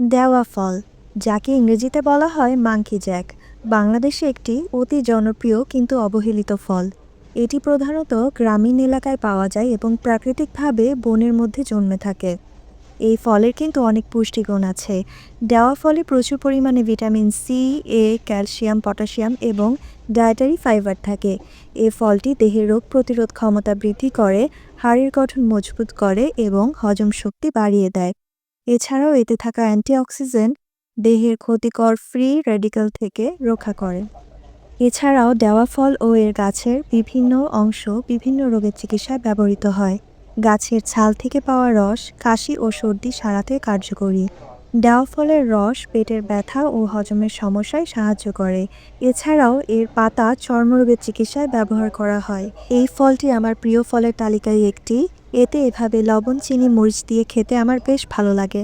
দেওয়া ফল, যাকে ইংরেজিতে বলা হয় মাংকি জ্যাক, বাংলাদেশে একটি অতি জনপ্রিয় কিন্তু অবহেলিত ফল। এটি প্রধানত গ্রামীণ এলাকায় পাওয়া যায় এবং প্রাকৃতিকভাবে বনের মধ্যে জন্মে থাকে। এই ফলের কিন্তু অনেক পুষ্টিগুণ আছে। দেওয়া ফলে প্রচুর পরিমাণে vitamin C A calcium, potassium এবং ডায়েটারি ফাইবার থাকে। এই ফলটি দেহের রোগ প্রতিরোধ ক্ষমতা বৃদ্ধি করে, হাড়ের গঠন মজবুত করে এবং হজম শক্তি বাড়িয়ে দেয়। এছাড়াও এতে থাকা অ্যান্টিঅক্সিডেন্ট দেহের ক্ষতিকর ফ্রি রেডিক্যাল থেকে রক্ষা করে। এছাড়াও দেওয়া ফল ও এর গাছের বিভিন্ন অংশ বিভিন্ন রোগের চিকিৎসায় ব্যবহৃত হয়। গাছের ছাল থেকে পাওয়া রস, কাশি ও সর্দি সারাতে কার্যকরী। দেওয়া ফলের রস পেটের ব্যথা ও হজমের সমস্যায় সাহায্য করে। এছাড়াও এর পাতা চর্মরোগের চিকিৎসায় ব্যবহার করা হয়। এই ফলটি আমার প্রিয় ফলের তালিকায় একটি। এতে এভাবে লবণ চিনি মরিচ দিয়ে খেতে আমার বেশ ভালো লাগে।